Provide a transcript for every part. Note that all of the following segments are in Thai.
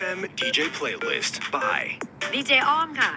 FM DJ Playlist by ดีเจอ้อมค่ะ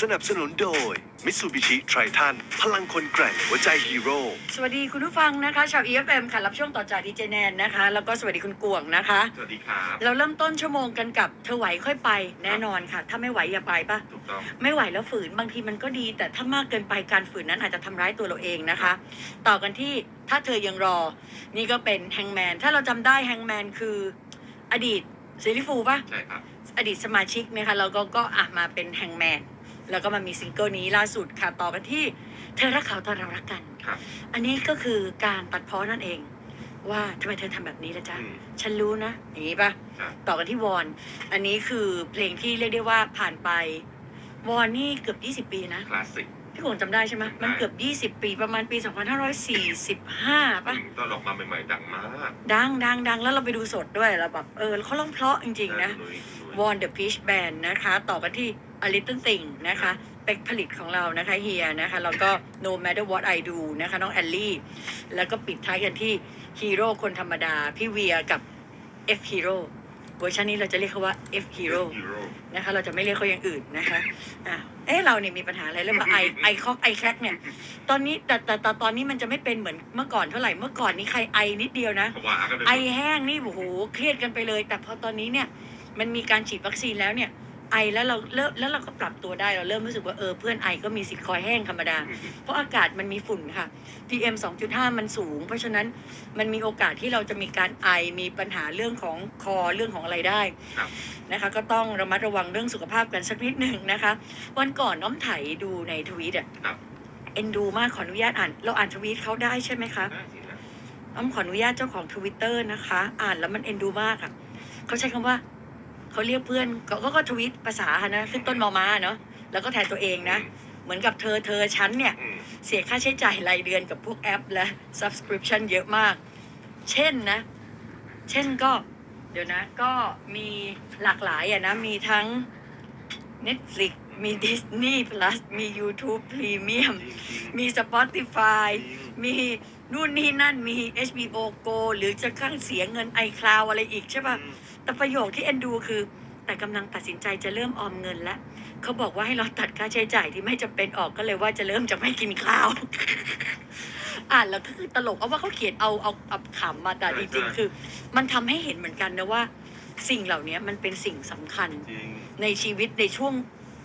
สนับสนุนโดย Mitsubishi Triton พลังคนแกร่งหัวใจฮีโร่ สวัสดีคุณผู้ฟังนะคะ ชาว EFM ค่ะ รับช่วงต่อจากดีเจแนนนะคะ แล้วก็สวัสดีคุณกวงนะคะ สวัสดีครับ เราเริ่มต้นชั่วโมงกันกับเธอไหวค่อยไปแน่นอนค่ะ ถ้าไม่ไหวอย่าไปปะถูกต้อง ไม่ไหวแล้วฝืนบางทีมันก็ดี แต่ถ้ามากเกินไปการฝืนนั้นอาจจะทำร้ายตัวเราเองนะคะ ต่อกันที่ถ้าเธอยังรอ นี่ก็เป็นแฮงแมนถ้าเราจำได้แฮงแมนคืออดีต ซีรีส์ฟูลปะใช่ครับ อดีตสมาชิกนะคะแล้วก็ก็อะมาเป็นแฮงแมนแล้วก็มามีซิงเกิลนี้ล่าสุดค่ะต่อกันที่เธอรักเขาตอนเรารักกัน ครับ อันนี้ก็คือการตัดเพ้อนั่นเอง ว่าทำไมเธอทำแบบนี้ละจ๊ะ อืม ฉันรู้นะ อย่างนี้ปะครับ ต่อกันที่วอน อันนี้คือเพลงที่เรียกได้ว่าผ่านไป วอนนี่เกือบ 20 ปีนะ คลาสสิก พี่คงจำได้ใช่ไหมจำได้มันเกือบ 20 ปีประมาณปี 2545ป่ะตอนออกมาใหม่ๆดังมากดังดังดังแล้วเราไปดูสดด้วยแล้วแบบเออเขาร้องเพราะจริง ๆ นะหยหยวอนเดอะพีชแบนนะคะ ต่อกันที่ A Little Thing นะคะเป็กผลิตของเรานะคะเฮียนะคะแล้วก็ No Matter What I Do นะคะน้องแอลลี่ แล้วก็ปิดท้ายกันที่ฮีโร่คนธรรมดา พี่เวียกับ F Hero เวอร์ชันนี้เราจะเรียกเขาว่า F Hero ฮีโร่นะคะ เราจะไม่เรียกเขาอย่างอื่นนะคะอะเอ๊ะเราเนี่ยมีปัญหาอะไรเรื่องว่าไอไอคอกไอแคกเนี่ย ตอนนี้แต่แต่แต่ตอนนี้มันจะไม่เป็นเหมือนเมื่อก่อนเท่าไหร่ เมื่อก่อนนี้ใครไอนิดเดียวนะเพราะว่าก็เลย ไอแห้งนี่โอ้โหเครียดกันไปเลย แต่พอตอนนี้เนี่ยมันมีการฉีดวัคซีนแล้วเนี่ย ไอแล้วเราเริ่มแล้วเราก็ปรับตัวได้เราเริ่มรู้สึกว่าเออเพื่อนไอก็มีสิทธิ์คอยแห้งธรรมดาอืมเพราะอากาศมันมีฝุ่นค่ะ PM 2.5 มันสูง เพราะฉะนั้นมันมีโอกาสที่เราจะมีการไอมีปัญหาเรื่องของคอเรื่องของอะไรได้ครับนะคะ ก็ต้องระมัดระวังเรื่องสุขภาพกันสักนิดหนึ่งนะคะ วันก่อนน้อมไถดูในทวีตอะครับเอ็นดูมากขออนุญาตอ่าน เราอ่านทวีตเขาได้ใช่ไหมคะได้สินะอ้อมขออนุญาตเจ้าของทวิตเตอร์นะคะ อ่านแล้วมันเอ็นดูมากอะเขาใช้คำว่า เขาเรียกเพื่อนเขาก็ก็ทวิตภาษาค่ะนะขึ้นต้นมอมาเนาะแล้วก็แทนตัวเองนะ เหมือนกับเธอเธอฉันเนี่ยอืมเสียค่าใช้จ่ายรายเดือนกับพวกแอปและ subscription เยอะมาก เช่นนะ เช่นก็ เดี๋ยวนะ ก็มีหลากหลายอะนะ มีทั้ง Netflix มี Disney Plus มี YouTube Premium จริงจริงมี Spotify จริงมีนู่นนี่นั่นมี HBO Go หรือจะข้างเสียเงิน iCloud อะไรอีกใช่ป่ะอืม แต่ประโยคที่เอ็นดูคือ แต่กำลังตัดสินใจจะเริ่มออมเงินแล้วเขาบอกว่าให้เราตัดค่าใช้จ่ายที่ไม่จำเป็นออกก็เลยว่าจะเริ่มจะไม่กินข้าว อ่านแล้วก็คือตลกเอาว่าเขาเขียนเอาเอาเอาขำมาแต่จริงๆคือ มันทำให้เห็นเหมือนกันนะว่า สิ่งเหล่านี้มันเป็นสิ่งสำคัญจริงในชีวิตในช่วง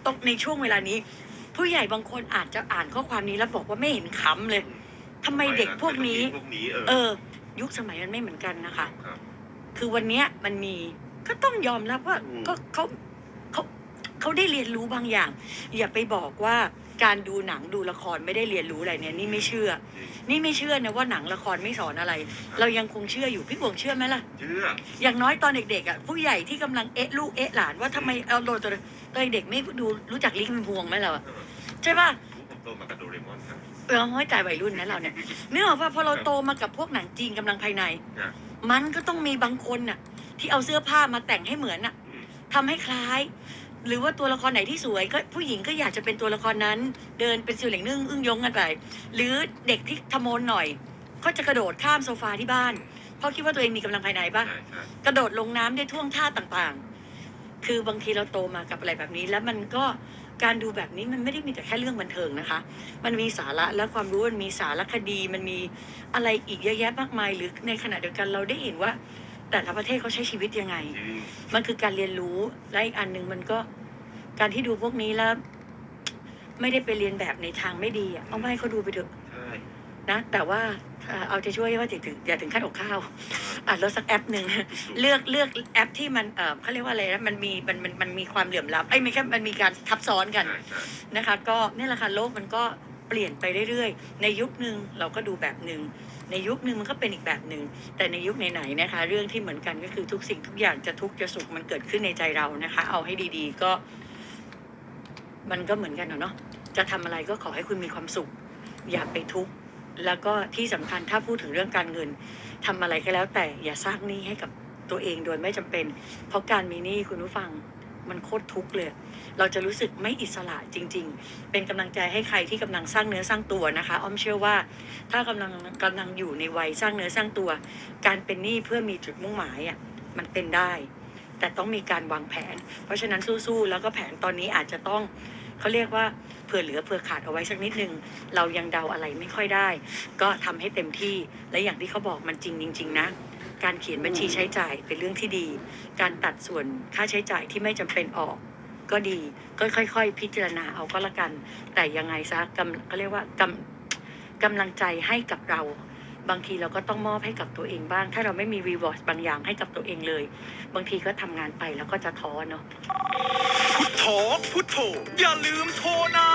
ตกในช่วงเวลานี้ ผู้ใหญ่บางคนอาจจะอ่านข้อความนี้แล้วบอกว่าไม่เห็นขำเลยทำไมเด็กพวกนี้พวกนี้เออเออ ยุคสมัยมันไม่เหมือนกันนะคะ ครับคือวันเนี้ยมันมีก็ต้องยอมรับว่าอืม ก็เขาเขาเขาได้เรียนรู้บางอย่าง อย่าไปบอกว่าการดูหนังดูละครไม่ได้เรียนรู้อะไรเนี่ยนี่ไม่เชื่อจริงนี่ไม่เชื่อนะว่าหนังละครไม่สอนอะไร เรายังคงเชื่ออยู่พี่บวงเชื่อไหมล่ะ เชื่ออย่างน้อยตอนเด็กๆอะผู้ใหญ่ที่กำลังเอ๊ะลูกเอ๊ะหลานว่าทำไมเอาโดนตัวตอนเด็กๆไม่ดูรู้จักลิงเป็นพวงไหมเราอะเออใช่ป่ะผมโตมากับโดเรมอนครับ เออห้อยใจวัยรุ่นนะเราเนี่ยเนื่องจากว่าพอเราโตมากับพวกหนังจีนกำลังภายใน ครับ มันก็ต้องมีบางคนน่ะ ที่เอาเสื้อผ้ามาแต่งให้เหมือนน่ะอืมทำให้คล้าย หรือว่าตัวละครไหนที่สวยก็ผู้หญิงก็อยากจะเป็นตัวละครนั้น เดินเป็นสิวเหล่งนึ่งอึ้งยงกันไปหรือเด็กที่ทะโมนหน่อย ก็จะกระโดดข้ามโซฟาที่บ้าน เพราะคิดว่าตัวเองมีกำลังภายในปะใช่ใช่กระโดดลงน้ำได้ท่วงท่าต่างๆ คือบางทีเราโตมากับอะไรแบบนี้ แล้วมันก็ การดูแบบนี้มันไม่ได้มีแต่แค่เรื่องบันเทิงนะคะ มันมีสาระและความรู้มันมีสารคดี มันมีอะไรอีกเยอะแยะมากมาย หรือในขณะเดียวกันเราได้เห็นว่า แต่ละประเทศเขาใช้ชีวิตยังไงจริงมันคือการเรียนรู้และอีกอันหนึ่งมันก็การที่ดูพวกนี้แล้ว ไม่ได้ไปเรียนแบบในทางไม่ดีอะเอาไม่ให้เขาดูไปเถอะใช่ นะ แต่ว่าเอ่อเอาใจช่วยว่าอย่าถึงอย่าถึงขั้นอกข้าวอะแล้วสักแอปหนึ่งเลือกเลือกแอปที่มันเออเขาเรียกว่าอะไรนะมันมีมันมันมันมีความเหลื่อมล้ำไอ้ยไม่ใช่มันมีการทับซ้อนกันใช่ใช่นะคะ ก็นี่แหละค่ะโลกมันก็เปลี่ยนไปเรื่อยๆ ในยุคหนึ่งเราก็ดูแบบหนึ่งในยุคหนึ่งมันก็เป็นอีกแบบหนึ่งแต่ในยุคไหนๆนะคะ เรื่องที่เหมือนกันก็คือทุกสิ่งทุกอย่างจะทุกข์จะสุขมันเกิดขึ้นในใจเรานะคะ เอาให้ดีๆก็ มันก็เหมือนกันอะเนาะจะทำอะไรก็ขอให้คุณมีความสุข อย่าไปทุกข์ แล้วก็ที่สำคัญถ้าพูดถึงเรื่องการเงินทำอะไรก็แล้ว แต่อย่าสร้างหนี้ให้กับตัวเองโดยไม่จำเป็น เพราะการมีหนี้คุณผู้ฟังมันโคตรทุกข์เลย เราจะรู้สึกไม่อิสระจริง ๆ เป็นกำลังใจให้ใครที่กำลังสร้างเนื้อสร้างตัวนะคะ อ้อมเชื่อว่า ถ้ากำลังกำลังอยู่ในวัยสร้างเนื้อสร้างตัว การเป็นหนี้เพื่อมีจุดมุ่งหมายอะมันเป็นได้ แต่ต้องมีการวางแผน เพราะฉะนั้นสู้ๆแล้วก็แผนตอนนี้อาจจะต้อง เขาเรียกว่าเผื่อเหลือเผื่อขาดเอาไว้สักนิดนึง เรายังเดาอะไรไม่ค่อยได้ ก็ทำให้เต็มที่และอย่างที่เขาบอกมันจริงจริง ๆ นะ การเขียนบัญชีใช้จ่ายเป็นเรื่องที่ดี การตัดส่วนค่าใช้จ่ายที่ไม่จำเป็นออกก็ดีก็ค่อย ๆ พิจารณาเอาก็แล้วกัน แต่ยังไงซะกำเขาเรียกว่ากำกำลังใจให้กับเรา บางทีเราก็ต้องมอบให้กับตัวเองบ้าง ถ้าเราไม่มีรีวอร์ดบางอย่างให้กับตัวเองเลย บางทีก็ทำงานไปแล้วก็จะท้อเนาะ พุทโธพุทโธอย่าลืมโทรนะ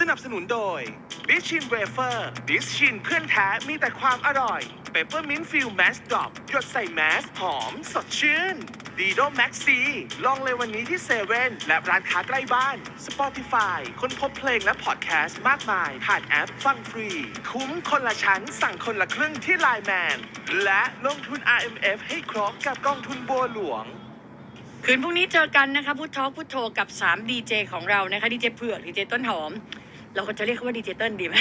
สนับสนุนโดยบิชชินเวเฟอร์ดิชชินเพื่อนแท้มีแต่ความอร่อยเปเปอร์มินฟิลแมสดอปหยดใส่แมสหอม สดชื่นดีโดแม็กซีลองเลยวันนี้ที่เซเว่นและร้านค้าใกล้บ้าน Spotify ค้นพบเพลงและพอดแคสต์มากมาย ผ่านแอปฟังฟรี คุ้มคนละชั้น สั่งคนละครึ่งที่ไลน์แมนและลงทุน RMF ให้ครบกับกองทุนบัวหลวงคืนพรุ่งนี้เจอกันนะคะพุททอพุทโธกับ3ดีเจของเรานะคะดีเจเผือกดีเจต้นหอม เราก็จะเรียกเขาว่าดีเจเติ้ลดีไหม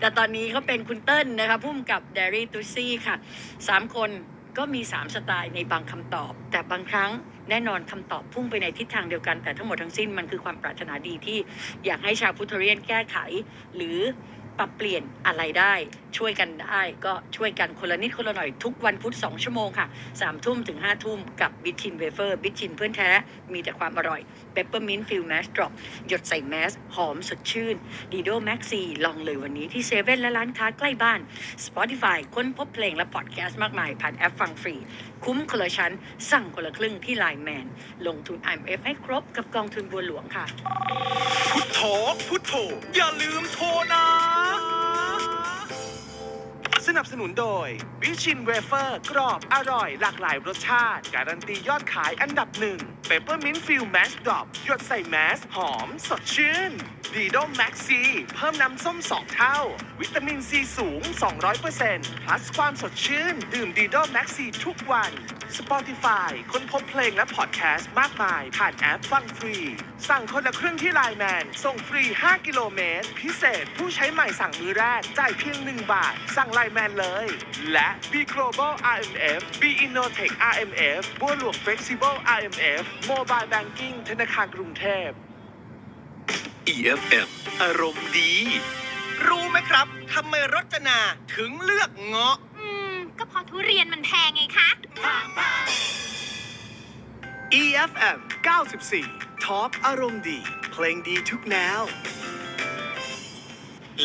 แต่ตอนนี้เขาเป็นคุณเติ้ลนะคะพุ่มกับเดรี่ตูซี่ค่ะสามคนก็มี 3 สไตล์ในบางคำตอบ แต่บางครั้งแน่นอนคำตอบพุ่งไปในทิศทางเดียวกัน แต่ทั้งหมดทั้งสิ้นมันคือความปรารถนาดีที่อยากให้ชาวพุทธเรียนแก้ไข หรือ ปรับเปลี่ยนอะไรได้ ช่วยกันได้ก็ช่วยกันคนละนิดคนละหน่อยทุกวันพุธ2ชั่วโมงค่ะ3ทุ่มถึง5ทุ่มกับบิทชินเวเฟอร์บิทชินเพื่อนแท้ มีแต่ความอร่อยเปปเปอร์มินต์ฟิลแมสดรอปหยดใส่แมส หอมสดชื่นดีโดแม็กซีลองเลยวันนี้ที่เซเว่นและร้านค้าใกล้บ้าน Spotify ค้นพบเพลงและพอดแคสต์มากมาย ผ่านแอปฟังฟรี คุ้มคนละชั้น สั่งคนละครึ่งที่ไลน์แมนลงทุน IMF ให้ครบกับกองทุนบัวหลวงค่ะ พุทโธพุทโธอย่าลืมโทรนะ สนับสนุนโดยวิชินเวเฟอร์ กรอบ อร่อย หลากหลายรสชาติ การันตียอดขายอันดับหนึ่งเปเปอร์มินต์ฟิลแมสดรอปหยดใส่แมส หอม สดชื่นดีโดแม็กซีเพิ่มน้ำส้ม2เท่า วิตามินซีสูง 200%พลัสความสดชื่น ดื่มดีโดแม็กซีทุกวัน Spotify ค้นพบเพลงและพอดแคสต์มากมาย ผ่านแอปฟังฟรี สั่งคนละครึ่งที่ไลน์แมน ส่งฟรี 5 กิโลเมตร พิเศษผู้ใช้ใหม่สั่งมือแรก จ่ายเพียง 1 บาท สั่งไลน์แมนเลย และ B Global RMF B Innotech RMF บัวหลวง Flexible RMF Mobile Banking ธนาคารกรุงเทพ EFM อารมณ์ดี รู้ไหมครับทำไมรจนาถึงเลือกเงาะ อืม ก็เพราะทุเรียนมันแพงไงคะ EFM 94 ท็อปอารมณ์ดี เพลงดีทุกแนว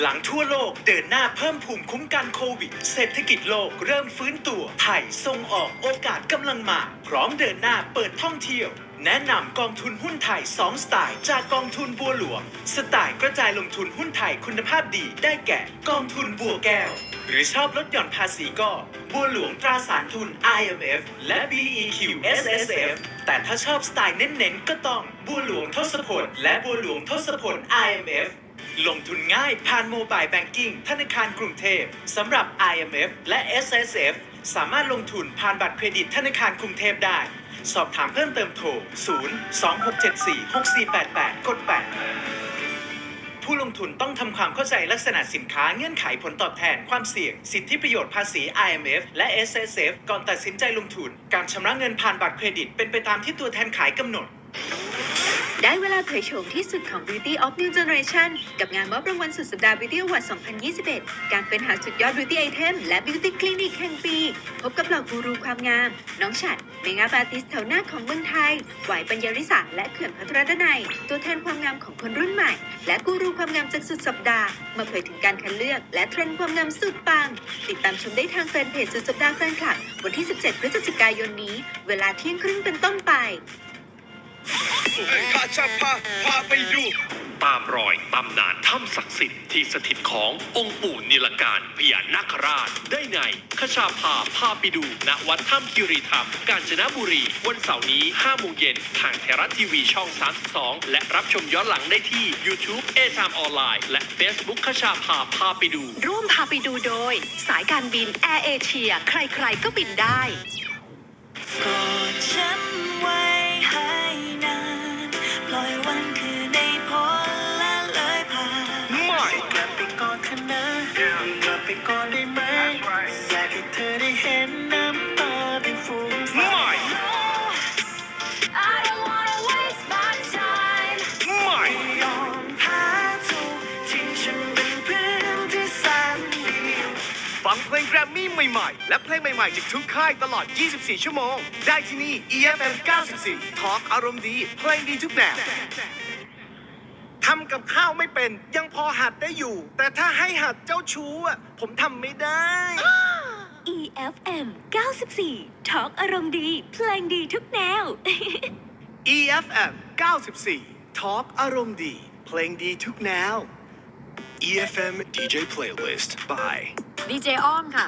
หลังทั่วโลกเดินหน้าเพิ่มภูมิคุ้มกันโควิด เศรษฐกิจโลกเริ่มฟื้นตัว ไทยส่งออกโอกาสกำลังมา พร้อมเดินหน้าเปิดท่องเที่ยว แนะนำกองทุนหุ้นไทย 2 สไตล์ จากกองทุนบัวหลวง สไตล์กระจายลงทุนหุ้นไทยคุณภาพดีได้แก่ กองทุนบัวแก้ว หรือชอบลดหย่อนภาษีก็ บัวหลวงตราสารทุน IMF และ BEQ SSF แต่ถ้าชอบสไตล์เน้นๆก็ต้องบัวหลวงทศพลและบัวหลวงทศพล IMF ลงทุนง่ายผ่านโมบายแบงกิ้งธนาคารกรุงเทพสำหรับ IMF และ SSF สามารถลงทุนผ่านบัตรเครดิตธนาคารกรุงเทพได้ สอบถามเพิ่มเติมโทร 0 2 6 7 4 6 4 8 8 กด 8 ผู้ลงทุนต้องทำความเข้าใจลักษณะสินค้าเงื่อนไขผลตอบแทนความเสี่ยง สิทธิประโยชน์ภาษี IMF และ SSF ก่อนตัดสินใจลงทุน การชำระเงินผ่านบัตรเครดิตเป็นไปตามที่ตัวแทนขายกำหนด ได้เวลาเผยโฉมที่สุดของ Beauty of New Generation กับงานมอบรางวัลสุดสัปดาห์ Beauty Award 2021 การเป็นหาสุดยอด Beauty Item และ Beauty Clinic แห่งปี พบกับเหล่ากูรูความงาม น้องฉัดเมงาบาติสแถวหน้าของเมืองไทยไหวปัญญาริสาและเขื่อนพัทรดนัย ตัวแทนความงามของคนรุ่นใหม่ และกูรูความงามจากสุดสัปดาห์ มาเผยถึงการคัดเลือก และเทรนด์ความงามสุดปัง ติดตามชมได้ทางแฟนเพจสุดสัปดาห์แฟนคลับวันที่ 17 พฤศจิกายนนี้ เวลาเที่ยงครึ่งเป็นต้นไป ข้าจะพาพาไปดู ตามรอยตำนานถ้ำศักดิ์สิทธิ์ที่สถิตขององค์ปู่นิลการพญานาคราช ได้ในขชาพาพาไปดูณวัดถ้ำคิรีธรรม กาญจนบุรี วันเสาร์นี้5โมงเย็นทางไทยรัฐทีวีช่อง 32 และรับชมย้อนหลังได้ที่ YouTube a อ m ออนไลน์และ Facebook ขชาพาพาไปดู ร่วมพาไปดูโดย สายการบินแอร์เอเชียใครๆก็บินได้กอดฉันไว้ มมี่ใหม่ๆ และเพลงใหม่ ๆ จากทุกค่ายตลอด 24 ชั่วโมง ได้ที่นี่ EFM 94ทอล์กอารมณ์ดี เพลงดีทุกแนวทำกับข้าวไม่เป็นยังพอหัดได้อยู่ แต่ถ้าให้หัดเจ้าชู้อะผมทำไม่ได้ EFM 94ทอล์กอารมณ์ดี เพลงดีทุกแนว EFM 94ทอล์กอารมณ์ดี เพลงดีทุกแนว EFM DJ Playlist by ดีเจอ้อมค่ะ